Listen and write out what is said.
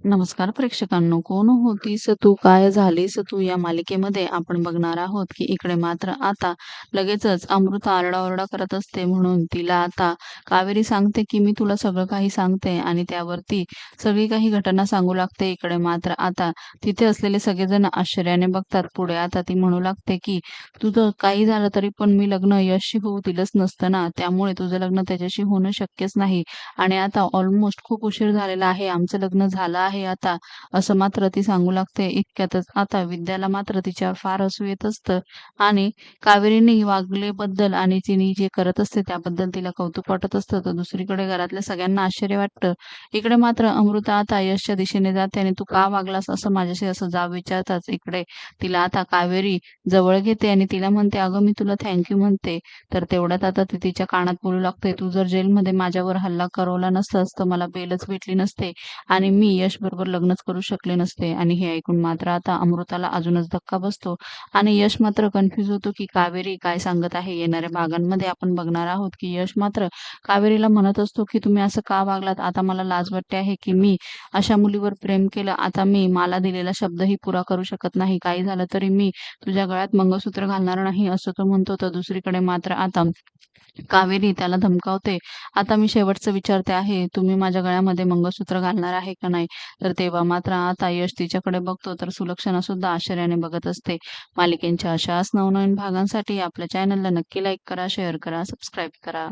नमस्कार प्रेक्षकांनो कोण होतीस तू? काय झालीस तू? या मालिकेमध्ये आपण बघणार आहोत की इकडे मात्र आता लगेचच अमृता आरडाओरडा करत असते म्हणून तिला आता कावेरी सांगते की मी तुला सगळं काही सांगते आणि त्यावरती सगळी काही घटना सांगू लागते. इकडे मात्र आता तिथे असलेले सगळेजण आश्चर्याने बघतात. पुढे आता ती म्हणू लागते की तुझं काही झालं तरी पण मी लग्न यशशी होऊ दिलंच नसतं ना. त्यामुळे तुझं लग्न त्याच्याशी होणं शक्यच नाही. आणि आता ऑलमोस्ट खूप उशीर झालेला आहे. आमचं लग्न झालं आहे आता. असं मात्र ती सांगू लागते. इतक्यातच आता विद्याला मात्र तिच्यावर फार हसू येत असतं. आणि कावेरीने वागलेबद्दल आणि तिने जे करत असते त्याबद्दल तिला कौतुक वाटत असतं. तर दुसरीकडे घरातल्या सगळ्यांना आश्चर्य वाटतं. इकडे मात्र अमृता आता यशच्या दिशेने जाते आणि तू का वागलास असं माझ्याशी असं जाब विचारताच इकडे तिला आता कावेरी जवळ घेते आणि तिला म्हणते अगं मी तुला थँक्यू म्हणते. तर तेवढ्यात आता ती तिच्या कानात बोलू लागते तू जर जेलमध्ये माझ्यावर हल्ला करवला नसतास तर मला बेलच भेटली नसते आणि मी यश बरोबर लग्नच करू शकले नसते. आणि हे ऐकून मात्र आता अमृताला अजूनच धक्का बसतो. आणि यश मात्र कन्फ्युज होतो की कावेरी काय सांगत आहे. येणाऱ्या भागांमध्ये आपण बघणार आहोत की यश मात्र कावेरीला म्हणत असतो की तुम्ही असं का वागलात? आता मला लाज वाटते आहे की मी अशा मुलीवर प्रेम केलं. आता मी मला दिलेला शब्दही पुरा करू शकत नाही. काही झालं तरी मी तुझ्या गळ्यात मंगळसूत्र घालणार नाही असं तो म्हणतो. तर दुसरीकडे मात्र आता कावेरी त्याला धमकावते. आता मी शेवटचं विचारते आहे तुम्ही माझ्या गळ्यामध्ये मंगळसूत्र घालणार आहे का नाही? तर तेव्हा मात्र आता यश तिच्याकडे बघतो तर सुलक्षणा सुद्धा आश्चर्याने बघत असते. मालिकेंच्या अशाच नवनवीन भागांसाठी आपल्या चॅनलला नक्की लाईक करा शेअर करा सबस्क्राईब करा.